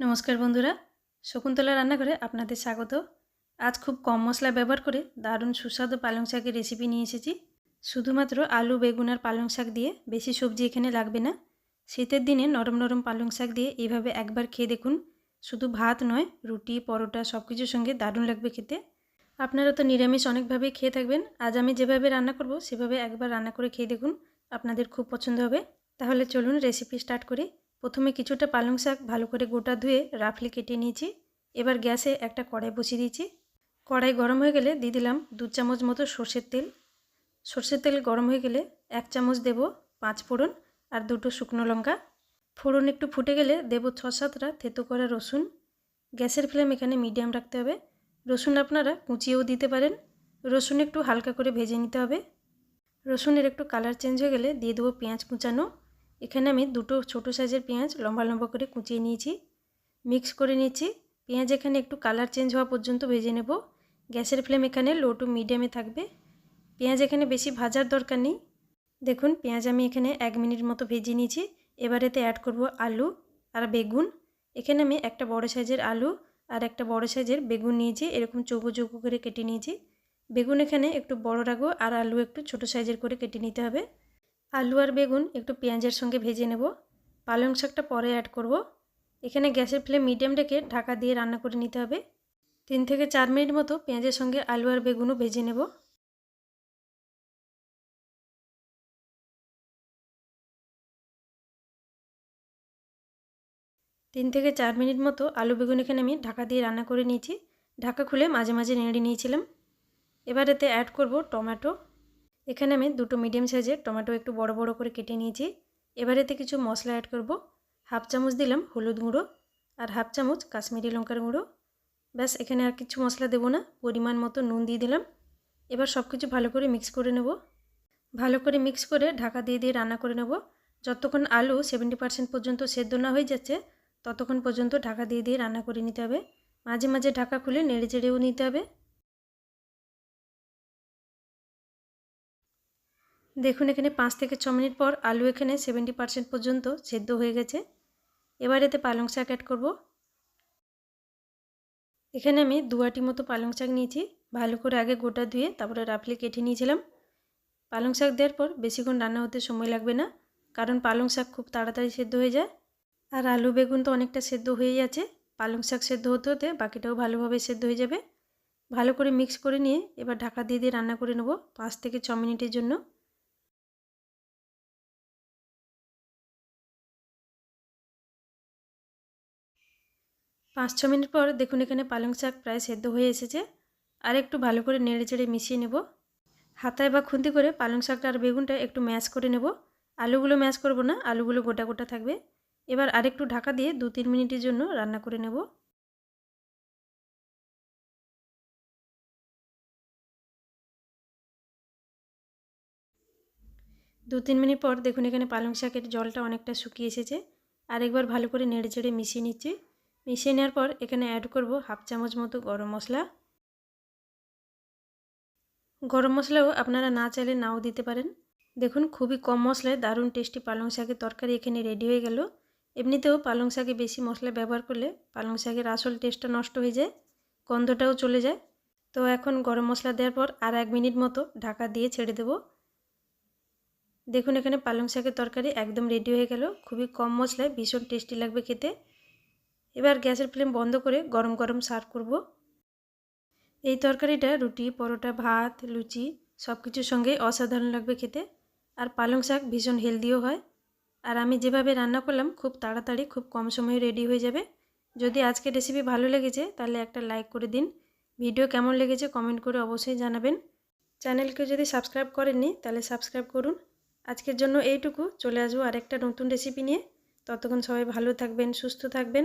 নমস্কার বন্ধুরা, শকুন্তলা রান্নাঘরে আপনাদের স্বাগত। আজ খুব কম মশলা ব্যবহার করে দারুণ সুস্বাদু পালং শাকের রেসিপি নিয়ে এসেছি। শুধুমাত্র আলু, বেগুন আর পালং শাক দিয়ে বেশি সবজি এখানে লাগবে না। শীতের দিনে নরম নরম পালং শাক দিয়ে এইভাবে একবার খেয়ে দেখুন। শুধু ভাত নয়, রুটি, পরোটা সব কিছুর সঙ্গে দারুণ লাগবে খেতে। আপনারা তো নিরামিষ অনেকভাবেই খেয়ে থাকবেন। আজ আমি যেভাবে রান্না করব, সেভাবে একবার রান্না করে খেয়ে দেখুন। আপনাদের খুব পছন্দ হবে। তাহলে চলুন রেসিপি স্টার্ট করি। প্রথমে কিছুটা পালং শাক ভালো করে গোটা ধুয়ে রাফলি কেটে নিয়েছি। এবার গ্যাসে একটা কড়াই বসিয়ে দিয়েছি। কড়াই গরম হয়ে গেলে দিয়ে দিলাম দু চামচ মতো সর্ষের তেল। সর্ষের তেল গরম হয়ে গেলে এক চামচ দেব পাঁচ ফোড়ন আর দুটো শুকনো লঙ্কা। ফোড়ন একটু ফুটে গেলে দেব ছ সাতটা থেতো করা রসুন। গ্যাসের ফ্লেম এখানে মিডিয়াম রাখতে হবে। রসুন আপনারা কুচিয়েও দিতে পারেন। রসুন একটু হালকা করে ভেজে নিতে হবে। রসুনের একটু কালার চেঞ্জ হয়ে গেলে দিয়ে দেবো পেঁয়াজ কুচানো। এখানে আমি দুটো ছোট সাইজের পেঁয়াজ লম্বা লম্বা করে কুচিয়ে নিয়েছি। মিক্স করে নিয়েছি পেঁয়াজ এখানে একটু কালার চেঞ্জ হওয়া পর্যন্ত ভেজে নেব। গ্যাসের ফ্লেম এখানে লো টু মিডিয়ামে থাকবে। পেঁয়াজ এখানে বেশি ভাজার দরকার নেই। দেখুন, পেঁয়াজ আমি এখানে এক মিনিট মতো ভেজে নিয়েছি। এবার এতে অ্যাড করব আলু আর বেগুন। এখানে আমি একটা বড় সাইজের আলু আর একটা বড় সাইজের বেগুন নিয়েছি। এরকম চৌকো চৌকো করে কেটে নিয়েছি। বেগুন এখানে একটু বড় রাখব আর আলু একটু ছোট সাইজের করে কেটে নিতে হবে। আলু আর বেগুন একটু পেঁয়াজের সঙ্গে ভেজে নেব। পালং শাকটা পরে অ্যাড করব। এখানে গ্যাসের ফ্লেম মিডিয়াম রেখে ঢাকা দিয়ে রান্না করে নিতে হবে। তিন থেকে চার মিনিট মতো পেঁয়াজের সঙ্গে আলু আর বেগুনও ভেজে নেব। তিন থেকে চার মিনিট মতো আলু বেগুন এখানে আমি ঢাকা দিয়ে রান্না করে নিয়েছি। ঢাকা খুলে মাঝে মাঝে নেড়ে নিয়েছিলাম। এবার এতে অ্যাড করব টমেটো। এখানে আমি দুটো মিডিয়াম সাইজের টমেটো একটু বড় বড় করে কেটে নিয়েছি। এবার এতে কিছু মশলা অ্যাড করব। হাফ চামচ দিলাম হলুদ গুঁড়ো আর হাফ চামচ কাশ্মীরি লঙ্কার গুঁড়ো। ব্যাস, এখানে আর কিছু মশলা দেবো না, পরিমাণ মতো নুন দিয়ে দিলাম। এবার সব কিছু ভালো করে মিক্স করে নেব। ভালো করে মিক্স করে ঢাকা দিয়ে দিয়ে রান্না করে নেব। যতক্ষণ আলু সেভেন্টি পার্সেন্ট পর্যন্ত সেদ্ধ না হয়ে যাচ্ছে, ততক্ষণ পর্যন্ত ঢাকা দিয়ে দিয়ে রান্না করে নিতে হবে। মাঝে মাঝে ঢাকা খুলে নেড়ে চেড়েও নিতে হবে। দেখুন, এখানে পাঁচ থেকে ছ মিনিট পর আলু এখানে সেভেন্টি পার্সেন্ট পর্যন্ত সেদ্ধ হয়ে গেছে। এবার এতে পালং শাক অ্যাড করব। এখানে আমি দুয়াটি মতো পালং শাক নিয়েছি। ভালো করে আগে গোটা ধুয়ে তারপরে রাফলি কেটে নিয়েছিলাম। পালং শাক দেওয়ার পর বেশিক্ষণ রান্না হতে সময় লাগবে না, কারণ পালং শাক খুব তাড়াতাড়ি সেদ্ধ হয়ে যায়। আর আলু বেগুন তো অনেকটা সেদ্ধ হয়েই আছে। পালং শাক সেদ্ধ হতে হতে বাকিটাও ভালোভাবে সেদ্ধ হয়ে যাবে। ভালো করে মিক্স করে নিয়ে এবার ঢাকা দিয়ে দিয়ে রান্না করে নেব পাঁচ থেকে ছ মিনিটের জন্য। পাঁচ ছ মিনিট পর দেখুন এখানে পালং শাক প্রায় সেদ্ধ হয়ে এসেছে। আর একটু ভালো করে নেড়ে চেড়ে মিশিয়ে নেব। হাতায় বা খুন্তি করে পালং শাকটা আর বেগুনটা একটু ম্যাশ করে নেব। আলুগুলো ম্যাশ করব না, আলুগুলো গোটা গোটা থাকবে। এবার আরেকটু ঢাকা দিয়ে দু তিন মিনিটের জন্য রান্না করে নেব। দু তিন মিনিট পর দেখুন এখানে পালং শাকের জলটা অনেকটা শুকিয়ে এসেছে। আর একবার ভালো করে নেড়ে চেড়ে মিশিয়ে নিচ্ছি। মিশিয়ে নেওয়ার পর এখানে অ্যাড করব হাফ চামচ মতো গরম মশলা। গরম মশলাও আপনারা না চাইলে নাও দিতে পারেন। দেখুন, খুবই কম মশলায় দারুণ টেস্টি পালং শাকের তরকারি এখানে রেডি হয়ে গেল। এমনিতেও পালং শাকে বেশি মশলা ব্যবহার করলে পালং শাকের আসল টেস্টটা নষ্ট হয়ে যায়, গন্ধটাও চলে যায়। তো এখন গরম মশলা দেওয়ার পর আর এক মিনিট মতো ঢাকা দিয়ে ছেড়ে দেব। দেখুন, এখানে পালং শাকের তরকারি একদম রেডি হয়ে গেল। খুবই কম মশলায় ভীষণ টেস্টি লাগবে খেতে। এবার গ্যাসের ফ্লেম বন্ধ করে গরম গরম সার্ভ করব। এই তরকারিটা রুটি, পরোটা, ভাত, লুচি সব কিছুর সঙ্গে অসাধারণ লাগবে খেতে। আর পালং শাক ভীষণ হেলদিও হয়। আর আমি যেভাবে রান্না করলাম, খুব তাড়াতাড়ি, খুব কম সময়ে রেডি হয়ে যাবে। যদি আজকের রেসিপি ভালো লেগেছে, তাহলে একটা লাইক করে দিন। ভিডিও কেমন লেগেছে কমেন্ট করে অবশ্যই জানাবেন। চ্যানেলকে যদি সাবস্ক্রাইব করেননি, তাহলে সাবস্ক্রাইব করুন। আজকের জন্য এইটুকু। চলে আসব আরেকটা নতুন রেসিপি নিয়ে। ততক্ষণ সবাই ভালো থাকবেন, সুস্থ থাকবেন।